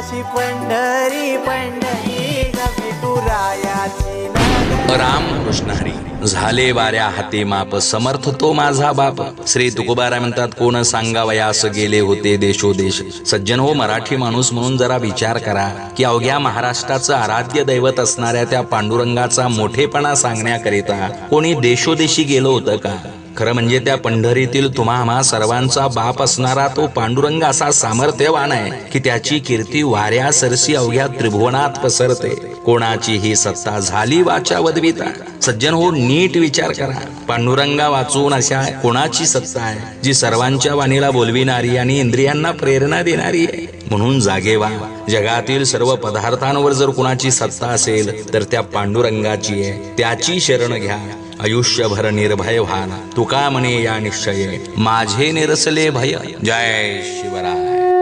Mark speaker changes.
Speaker 1: काशी पंढरी पंढरी विठुरायाची
Speaker 2: राम कृष्ण हरी. झाले वाऱ्या हाते माप समर्थ तो माझा बाप. श्री तुकोबारा म्हणतात कोण सांगावयास गेले होते देशोदेश. सज्जन हो मराठी माणूस म्हणून जरा विचार करा की अवघ्या महाराष्ट्राचं आराध्य दैवत असणाऱ्या त्या पांडुरंगाचा मोठेपणा सांगण्याकरिता कोणी देशोदेशी गेलो होतं का? खरं म्हणजे त्या पंढरीतील तुम्हा सर्वांचा बाप असणारा तो पांडुरंग असा सामर्थ्यवान आहे की त्याची कीर्ती वाऱ्या सरसी अवघ्या त्रिभुवनात पसरते. कोणाची ही सत्ता झाली वाचा वदविता. सज्जन हो नीट विचार करा. पांडुरंगा वाचून अशा कोणाची सत्ता आहे जी सर्वांच्या वाणीला बोलविणारी आणि इंद्रियांना प्रेरणा देणारी आहे? म्हणून जागे वा जगातील सर्व पदार्थांवर जर कुणाची सत्ता असेल तर त्या पांडुरंगाची आहे. त्याची शरण घ्या. आयुष्यभर निर्भय व्हा तुका म्हणे या निश्चये? माझे निरसले भय. जय शिवराय.